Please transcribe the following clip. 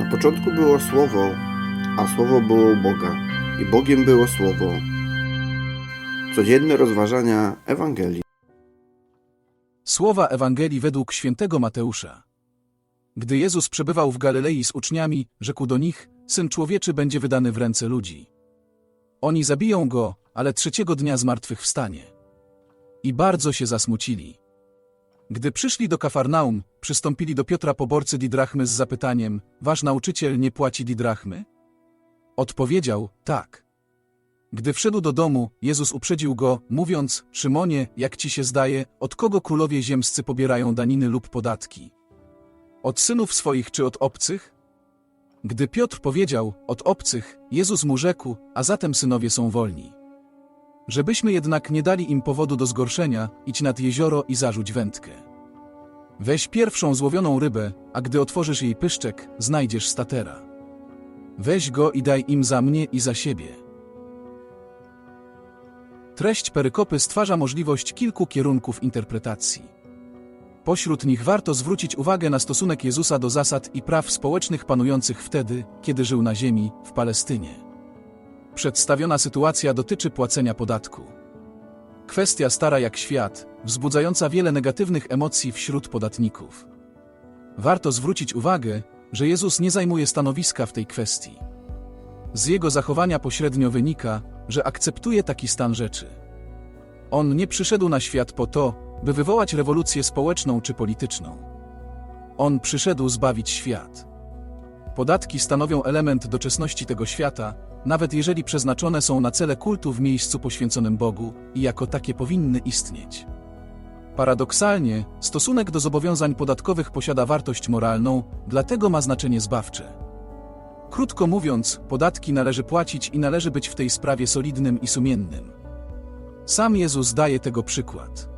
Na początku było Słowo, a Słowo było u Boga, i Bogiem było Słowo. Codzienne rozważania Ewangelii. Słowa Ewangelii według świętego Mateusza. Gdy Jezus przebywał w Galilei z uczniami, rzekł do nich: Syn człowieczy będzie wydany w ręce ludzi. Oni zabiją go, ale trzeciego dnia zmartwychwstanie. I bardzo się zasmucili. Gdy przyszli do Kafarnaum, przystąpili do Piotra poborcy didrachmy z zapytaniem: Wasz nauczyciel nie płaci didrachmy? Odpowiedział: Tak. Gdy wszedł do domu, Jezus uprzedził go, mówiąc: Szymonie, jak ci się zdaje, od kogo królowie ziemscy pobierają daniny lub podatki? Od synów swoich czy od obcych? Gdy Piotr powiedział: Od obcych, Jezus mu rzekł: A zatem synowie są wolni. Żebyśmy jednak nie dali im powodu do zgorszenia, idź nad jezioro i zarzuć wędkę. Weź pierwszą złowioną rybę, a gdy otworzysz jej pyszczek, znajdziesz statera. Weź go i daj im za mnie i za siebie. Treść perykopy stwarza możliwość kilku kierunków interpretacji. Pośród nich warto zwrócić uwagę na stosunek Jezusa do zasad i praw społecznych panujących wtedy, kiedy żył na ziemi, w Palestynie. Przedstawiona sytuacja dotyczy płacenia podatku. Kwestia stara jak świat, wzbudzająca wiele negatywnych emocji wśród podatników. Warto zwrócić uwagę, że Jezus nie zajmuje stanowiska w tej kwestii. Z jego zachowania pośrednio wynika, że akceptuje taki stan rzeczy. On nie przyszedł na świat po to, by wywołać rewolucję społeczną czy polityczną. On przyszedł zbawić świat. Podatki stanowią element doczesności tego świata, nawet jeżeli przeznaczone są na cele kultu w miejscu poświęconym Bogu i jako takie powinny istnieć. Paradoksalnie, stosunek do zobowiązań podatkowych posiada wartość moralną, dlatego ma znaczenie zbawcze. Krótko mówiąc, podatki należy płacić i należy być w tej sprawie solidnym i sumiennym. Sam Jezus daje tego przykład.